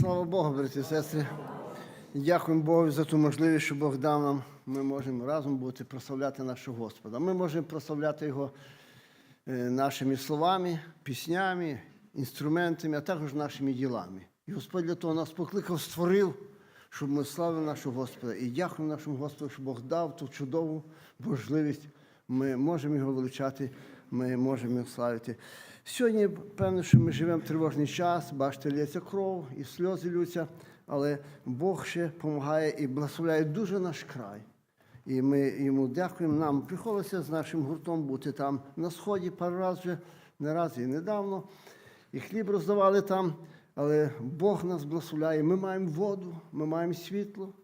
Слава Богу, браті і сестри. Дякуємо Богу за ту можливість, що Бог дав нам. Ми можемо разом бути прославляти нашого Господа. Ми можемо прославляти Його е, нашими словами, піснями, інструментами, а також нашими ділами. І Господь для того нас покликав, створив, щоб ми славили нашого Господа. І дякуємо нашому Господу, що Бог дав ту чудову можливість. Ми можемо його величати, ми можемо його славити. Сьогодні, певно, що ми живемо в тривожний час, бачите, лється кров і сльози лються, але Бог ще допомагає і благословляє дуже наш край. І ми йому дякуємо. Нам приходилося з нашим гуртом бути там на сході пару разів вже, не раз і недавно. І хліб роздавали там, але Бог нас благословляє. Ми маємо воду, ми маємо світло,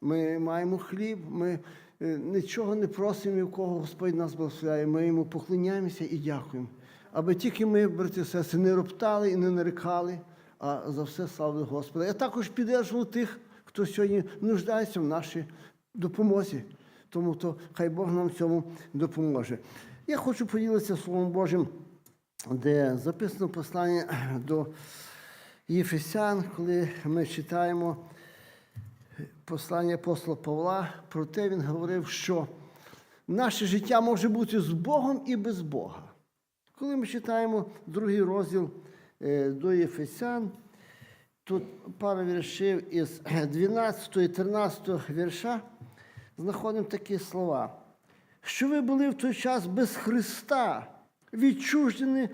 ми маємо хліб, ми е, нічого не просимо в кого Господь нас благословляє. Ми йому поклоняємося і дякуємо. Аби тільки ми, брати і сестри, не роптали і не нарікали, а за все славили Господа. Я також піддержував тих, хто сьогодні нуждається в нашій допомозі. Тому то хай Бог нам цьому допоможе. Я хочу поділитися Словом Божим, де записано послання до Єфесян, коли ми читаємо послання апостола Павла, про те він говорив, що наше життя може бути з Богом і без Бога. Коли ми читаємо другий розділ е, до Єфесян, тут пара віршів із 12 і 13 вірша, знаходимо такі слова. Що ви були в той час без Христа, відчужені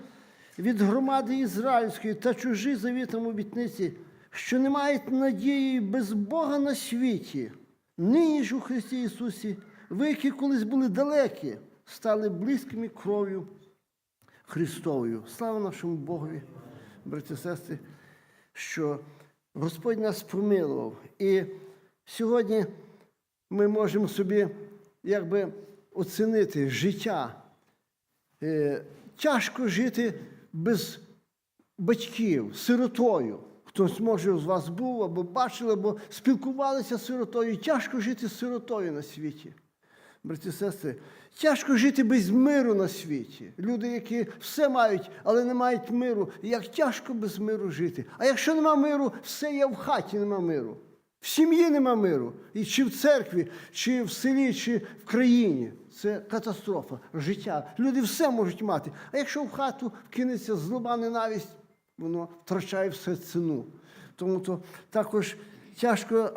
від громади ізраїльської та чужі завітом обітниці, що не мають надії без Бога на світі, нині ж у Христі Ісусі, ви, які колись були далекі, стали близькими кров'ю Христовою. Слава нашому Богові, браті і сестри, що Господь нас помилував. І сьогодні ми можемо собі якби оцінити життя. Е, Тяжко жити без батьків, сиротою. Хтось, може, з вас був або бачили, або спілкувалися з сиротою. Тяжко жити з сиротою на світі. Браті сестри, тяжко жити без миру на світі. Люди, які все мають, але не мають миру. Як тяжко без миру жити. А якщо нема миру, все є в хаті, нема миру. В сім'ї нема миру. І чи в церкві, чи в селі, чи в країні. Це катастрофа, життя. Люди все можуть мати. А якщо в хату вкинеться злоба ненависть, воно втрачає все ціну. Тому то також тяжко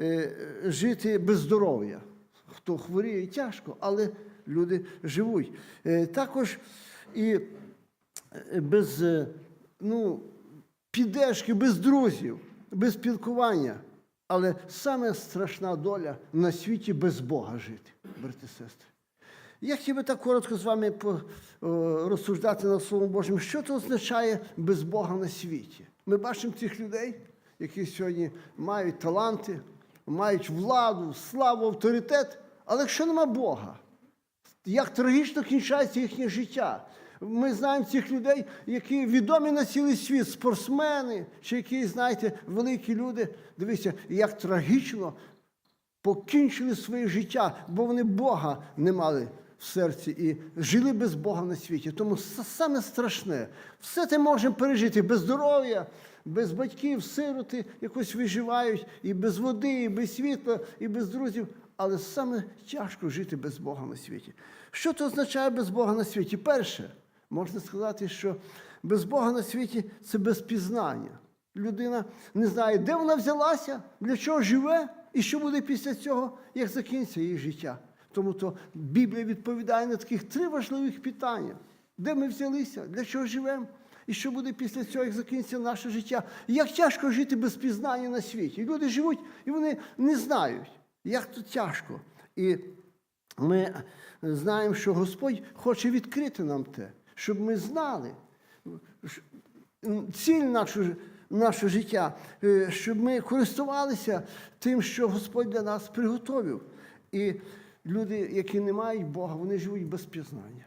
е, жити без здоров'я. Хто хворіє, тяжко, але люди живуть. Е, Також і е, без е, ну, піддержки, без друзів, без спілкування. Але саме страшна доля на світі без Бога жити, брати і сестри. Я хотів би так коротко з вами розсуждати над Словом Божим, що це означає без Бога на світі. Ми бачимо цих людей, які сьогодні мають таланти, мають владу, славу, авторитет, але якщо нема Бога, як трагічно кінчається їхнє життя. Ми знаємо цих людей, які відомі на цілий світ, спортсмени, чи які, знаєте, великі люди. Дивіться, як трагічно покінчили своє життя, бо вони Бога не мали в серці і жили без Бога на світі. Тому саме страшне, все це можемо пережити без здоров'я, без батьків, сироти якось виживають, і без води, і без світла, і без друзів. Але саме тяжко жити без Бога на світі. Що це означає без Бога на світі? Перше, можна сказати, що без Бога на світі це безпізнання. Людина не знає, де вона взялася, для чого живе і що буде після цього, як закінчиться її життя. Тому то Біблія відповідає на таких три важливих питання: де ми взялися, для чого живемо, і що буде після цього, як закінчиться наше життя. Як тяжко жити без пізнання на світі. Люди живуть, і вони не знають, як тут тяжко. І ми знаємо, що Господь хоче відкрити нам те, щоб ми знали ціль нашого, нашого життя, е, щоб ми користувалися тим, що Господь для нас приготовив. І люди, які не мають Бога, вони живуть без пізнання.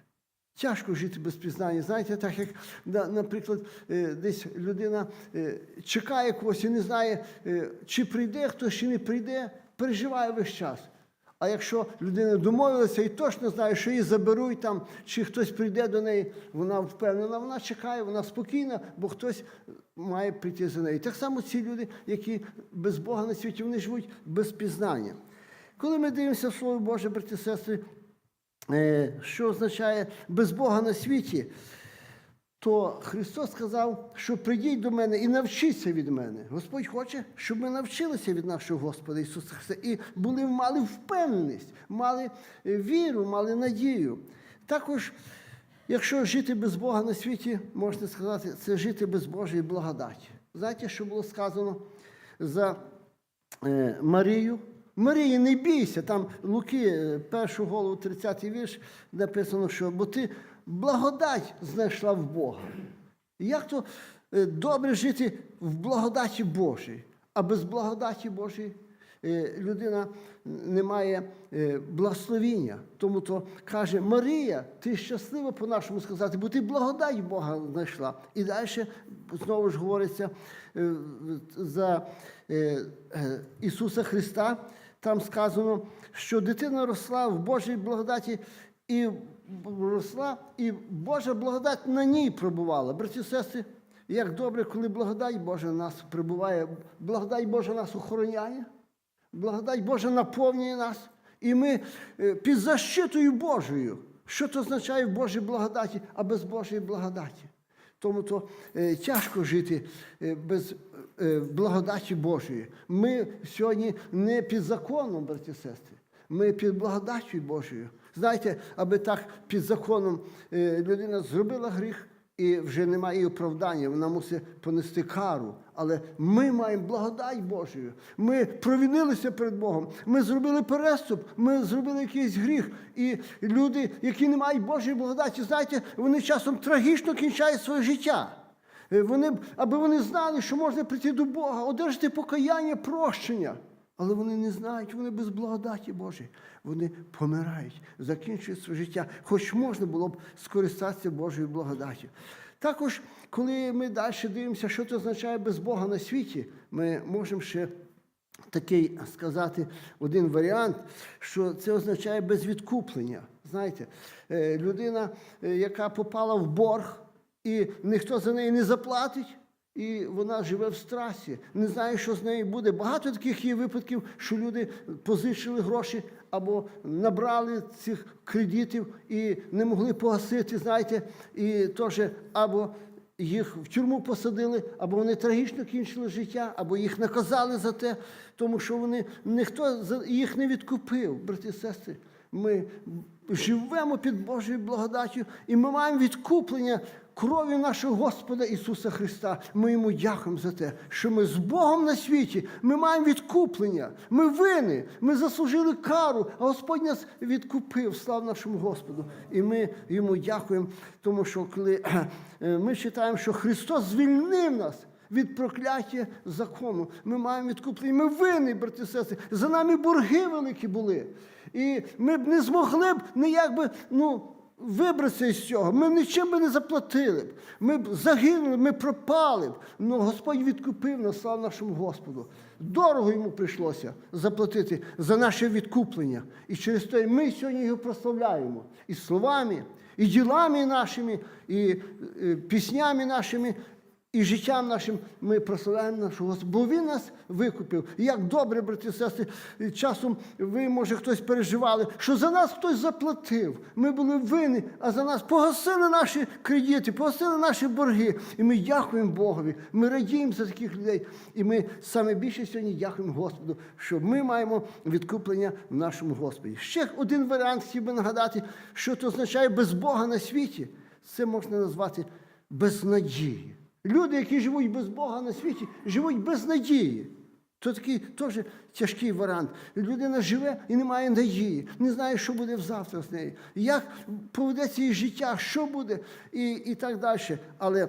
Тяжко жити без пізнання. Знаєте, так як, наприклад, е, десь людина е, чекає когось і не знає, чи прийде хтось, чи не прийде, переживає весь час. А якщо людина домовилася і точно знає, що її заберуть там, чи хтось прийде до неї, вона впевнена, вона чекає, вона спокійна, бо хтось має прийти за нею. Так само ці люди, які без Бога на світі, вони живуть без пізнання. Коли ми дивимося Слово Боже, брати і сестри, е, що означає без Бога на світі, то Христос сказав, що прийдіть до мене і навчіться від мене. Господь хоче, щоб ми навчилися від нашого Господа Ісуса Христа і були, мали впевненість, мали е, віру, мали надію. Також, якщо жити без Бога на світі, можна сказати, це жити без Божої благодаті. Знаєте, що було сказано за е, Марію? Марії, не бійся, там Луки, е, першу голову, 30-й вірш, написано, що бо ти благодать знайшла в Бога. Як то е, добре жити в благодаті Божій, а без благодаті Божої е, людина не має е, благословіння. Тому то каже, Марія, ти щаслива по-нашому сказати, бо ти благодать Бога знайшла. І далі знову ж говориться за Ісуса Христа. Там сказано, що дитина росла в Божій благодаті і росла, і Божа благодать на ній пробувала. Браті і сестри, як добре, коли благодать Божа нас прибуває, благодать Божа нас охороняє, благодать Божа наповнює нас, і ми е, під защитою Божою. Що це означає в Божій благодаті, а без Божої благодаті? Тому то е, тяжко жити е, без е, благодаті Божої. Ми сьогодні не під законом, браті і сестри, ми під благодаттю Божою. Знаєте, аби так під законом е, людина зробила гріх і вже немає її оправдання, вона мусить понести кару. Але ми маємо благодать Божою. Ми провінилися перед Богом. Ми зробили переступ, ми зробили якийсь гріх. І люди, які не мають Божої благодаті, знаєте, вони часом трагічно кінчають своє життя. Е, Вони, аби вони знали, що можна прийти до Бога, одержати покаяння, прощення. Але вони не знають, вони без благодаті Божої. Вони помирають, закінчують своє життя, хоч можна було б скористатися Божою благодаттю. Також, коли ми далі дивимося, що це означає без Бога на світі, ми можемо ще такий сказати один варіант, що це означає без відкуплення. Знаєте, е, людина, е, яка попала в борг, і ніхто за неї не заплатить. І вона живе в страсі, не знає, що з нею буде. Багато таких є випадків, що люди позичили гроші або набрали цих кредитів і не могли погасити, знаєте, і теж або їх в тюрму посадили, або вони трагічно кінчили життя, або їх наказали за те, тому що вони ніхто їх не відкупив, брати і сестри. Ми живемо під Божою благодаттю, і ми маємо відкуплення крові нашого Господа Ісуса Христа. Ми йому дякуємо за те, що ми з Богом на світі, ми маємо відкуплення, ми вини, ми заслужили кару, а Господь нас відкупив, слава нашому Господу. І ми йому дякуємо, тому що коли е, ми читаємо, що Христос звільнив нас. Від прокляття закону. Ми маємо відкуплення. Ми винні, брати і сестри. За нами борги великі були. І ми б не змогли б ніяк би, ну, вибратися із цього. Ми нічим би не заплатили б. Ми б загинули, ми пропали б. Ну Господь відкупив нас, слава нашому Господу. Дорого йому прийшлося заплатити за наше відкуплення. І через те ми сьогодні його прославляємо і словами, і ділами нашими, і е, піснями нашими. І життям нашим ми прославляємо нашого Господа, бо Він нас викупив. І як добре, брати і сестри, часом ви, може, хтось переживали, що за нас хтось заплатив. Ми були винні, а за нас погасили наші кредити, погасили наші борги. І ми дякуємо Богові. Ми радіємо за таких людей. І ми саме більше сьогодні дякуємо Господу, що ми маємо відкуплення в нашому Господі. Ще один варіант хотів би нагадати, що це означає без Бога на світі. Це можна назвати без надії. Люди, які живуть без Бога на світі, живуть без надії. То такий теж тяжкий варіант. Людина живе і не має надії, не знає, що буде завтра з нею, як поведеться її життя, що буде, і, і так далі. Але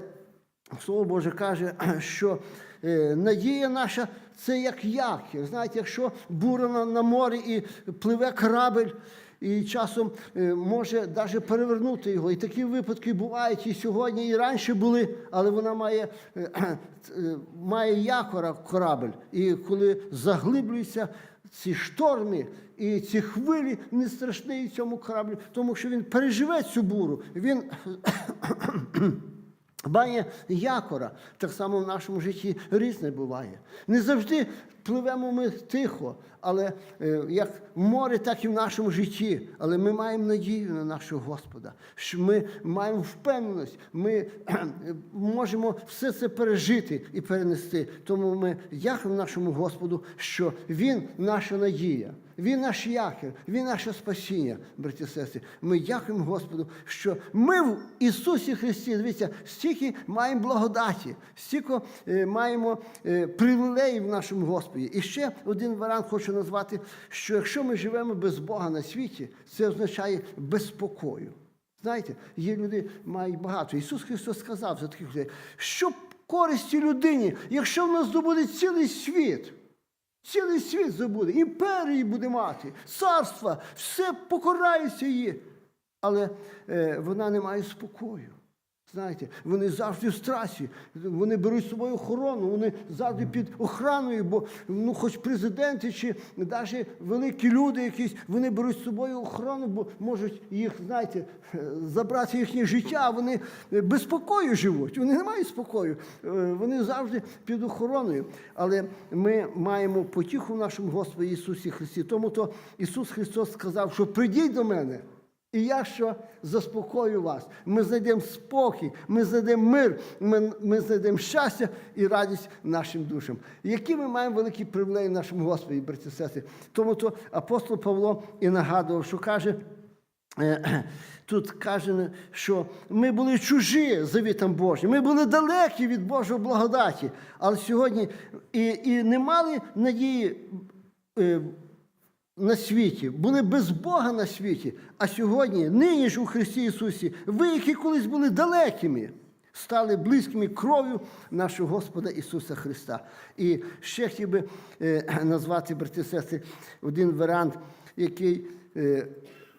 Слово Боже каже, що е, надія наша це як якір. Знаєте, якщо бура на, на морі і пливе корабель, і часом е, може навіть перевернути його. І такі випадки бувають і сьогодні, і раніше були, але вона має, е, е, має якора корабель. І коли заглиблюється ці шторми і ці хвилі не страшні цьому кораблю, тому що він переживе цю буру. Він має якора. Так само в нашому житті різне буває. Не завжди пливемо ми тихо, але е, як в морі, так і в нашому житті. Але ми маємо надію на нашого Господа. Що ми маємо впевненість, ми можемо все це пережити і перенести. Тому ми дякуємо нашому Господу, що Він наша надія. Він наш якір, Він наше спасіння, браті і сестри. Ми дякуємо Господу, що ми в Ісусі Христі, дивіться, стільки маємо благодаті, стільки е, маємо е, привілеїв в нашому Господі. І ще один варіант хочу назвати, що якщо ми живемо без Бога на світі, це означає без спокою. Знаєте, є люди, мають багато. Ісус Христос сказав за таких людей, що користі людині, якщо в нас здобуде цілий світ. Цілий світ забуде, імперії буде мати, царства, все покорається її. Але е, вона не має спокою. Знаєте, вони завжди в страсі, вони беруть з собою охорону, вони завжди під охраною, бо ну, хоч президенти чи навіть великі люди якісь, вони беруть з собою охорону, бо можуть їх, знаєте, забрати їхнє життя, вони без спокою живуть, вони не мають спокою, Е, вони завжди під охороною. Але ми маємо потіху в нашому Господі Ісусі Христі. Тому то Ісус Христос сказав, що прийдіть до мене. І я що заспокою вас. Ми знайдемо спокій, ми знайдемо мир, ми, ми знайдемо щастя і радість нашим душам. Які ми маємо великі привілеї в нашому Господі, браті і сестри. Тому то апостол Павло і нагадував, що каже. е, Тут каже, що ми були чужі завітам Божим, ми були далекі від Божої благодаті, але сьогодні і, і не мали надії е, на світі, були без Бога на світі, а сьогодні, нині ж у Христі Ісусі, ви, які колись були далекими, стали близькими кров'ю нашого Господа Ісуса Христа. І ще хотів би е, назвати, брати сестри, один варіант, який е,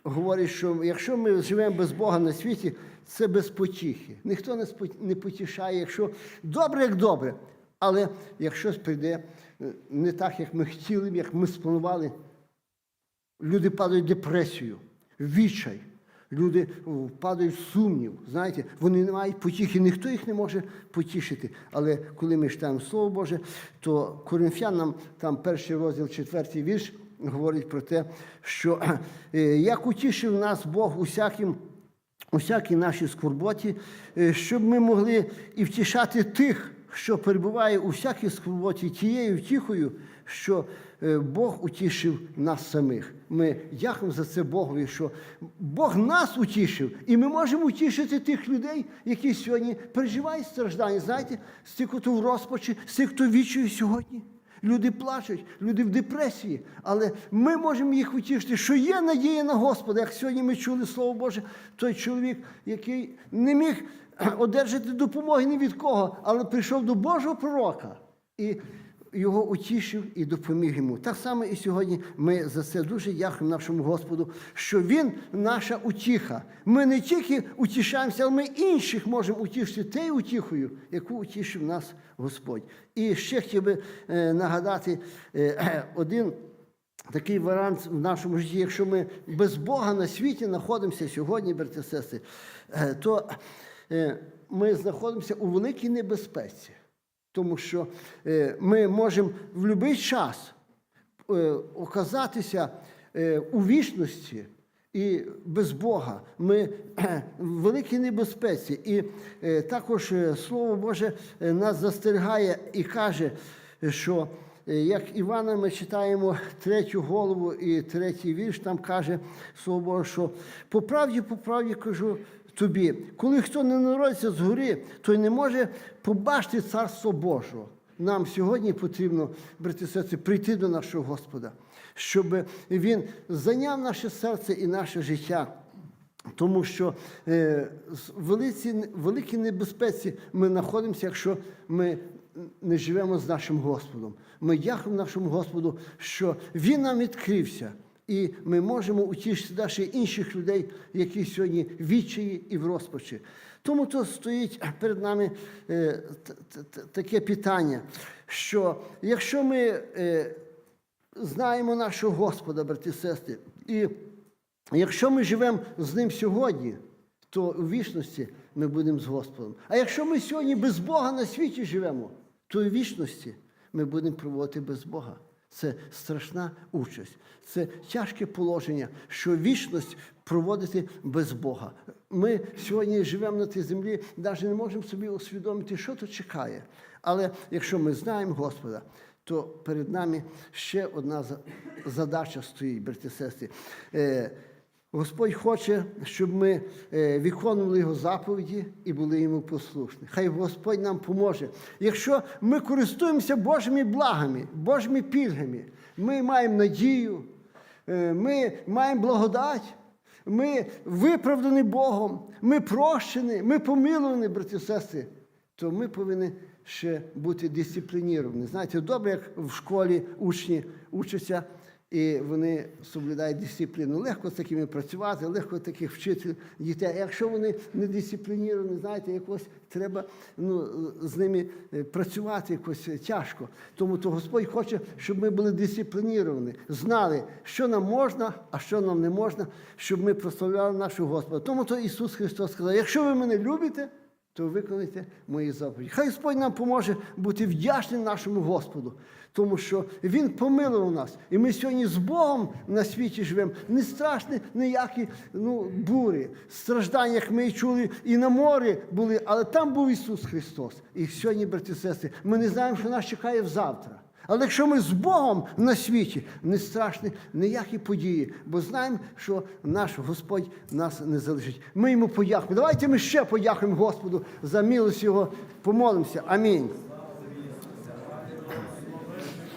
говорить, що якщо ми живемо без Бога на світі, це без потіхи. Ніхто спо- не потішає, якщо добре, як добре. Але якщо прийде е, не так, як ми хотіли, як ми спланували, Люди падають в депресію, в відчай. Люди впадають в сумнів. Знаєте, вони не мають потіхи, ніхто їх не може потішити. Але коли ми читаємо Слово Боже, то Коринфянам, там перший розділ, четвертий вірш, говорить про те, що е, як утішив нас Бог усяким. Усякій нашій скорботі, е, щоб ми могли і втішати тих, що перебуває у всякій скорботі, тією втіхою, що е, Бог утішив нас самих. Ми дякуємо за це Богові, що Бог нас утішив, і ми можемо утішити тих людей, які сьогодні переживають страждання. Знаєте, з тих, хто в розпачі, з тих, хто відчує сьогодні. Люди плачуть, люди в депресії, але ми можемо їх утішити, що є надія на Господа. Як сьогодні ми чули Слово Боже, той чоловік, який не міг одержати допомоги ні від кого, але прийшов до Божого пророка і його утішив і допоміг йому. Так само і сьогодні ми за це дуже дякуємо нашому Господу, що Він наша утіха. Ми не тільки утішаємося, але ми інших можемо утішити тією утіхою, яку утішив нас Господь. І ще хотів би е, нагадати е, один. Такий варіант в нашому житті, якщо ми без Бога на світі знаходимося сьогодні, брати сестри, е, то е, ми знаходимося у великій небезпеці. Тому що е, ми можемо в будь-який час е, оказатися е, у вічності і без Бога. Ми в великій небезпеці. І також Слово Боже нас застерігає і каже, що як Івана ми читаємо третю голову і третій вірш, там каже Слово Боже, що по правді, по правді кажу тобі, коли хто не народиться згори, той не може побачити царство Божого. Нам сьогодні потрібно, брати сестри, прийти до нашого Господа, щоб Він зайняв наше серце і наше життя. Тому що е, з великій небезпеці ми знаходимося, якщо ми не живемо з нашим Господом. Ми дякуємо нашому Господу, що Він нам відкрився. І ми можемо утішити навіть інших людей, які сьогодні відчаї і в розпачі. Тому то стоїть перед нами е, таке питання, що якщо ми е, знаємо нашого Господа, брати і сестри. І якщо ми живемо з ним сьогодні, то у вічності ми будемо з Господом. А якщо ми сьогодні без Бога на світі живемо, то у вічності ми будемо проводити без Бога. Це страшна участь, це тяжке положення, що вічність проводити без Бога. Ми сьогодні живемо на цій землі, навіть не можемо собі усвідомити, що тут чекає. Але якщо ми знаємо Господа, то перед нами ще одна задача стоїть, брати сестри. Господь хоче, щоб ми е, виконували Його заповіді і були йому послушні. Хай Господь нам поможе. Якщо ми користуємося Божими благами, Божими пільгами, ми маємо надію, е, ми маємо благодать, ми виправдані Богом, ми прощені, ми помилувані, брати і сестри, то ми повинні ще бути дисциплініровані. Знаєте, добре, як в школі учні учаться. І вони соблюдають дисципліну. Легко з такими працювати, легко таких вчити дітей. Якщо вони не дисциплініровані, знаєте, якось треба ну, з ними е, працювати якось тяжко. Тому то Господь хоче, щоб ми були дисциплініровані, знали, що нам можна, а що нам не можна, щоб ми прославляли нашого Господа. Тому то Ісус Христос сказав: якщо ви мене любите, то виконайте мої заповіді. Хай Господь нам поможе бути вдячним нашому Господу, тому що Він помилував нас. І ми сьогодні з Богом на світі живемо. Не страшні ніякі ну, бурі, страждання, як ми чули, і на морі були, але там був Ісус Христос. І сьогодні, брати і сестри, ми не знаємо, що нас чекає завтра. Але якщо ми з Богом на світі, не страшні ніякі події, бо знаємо, що наш Господь нас не залишить. Ми йому подякуємо. Давайте ми ще подякуємо Господу за милость Його. Помолимося. Амінь.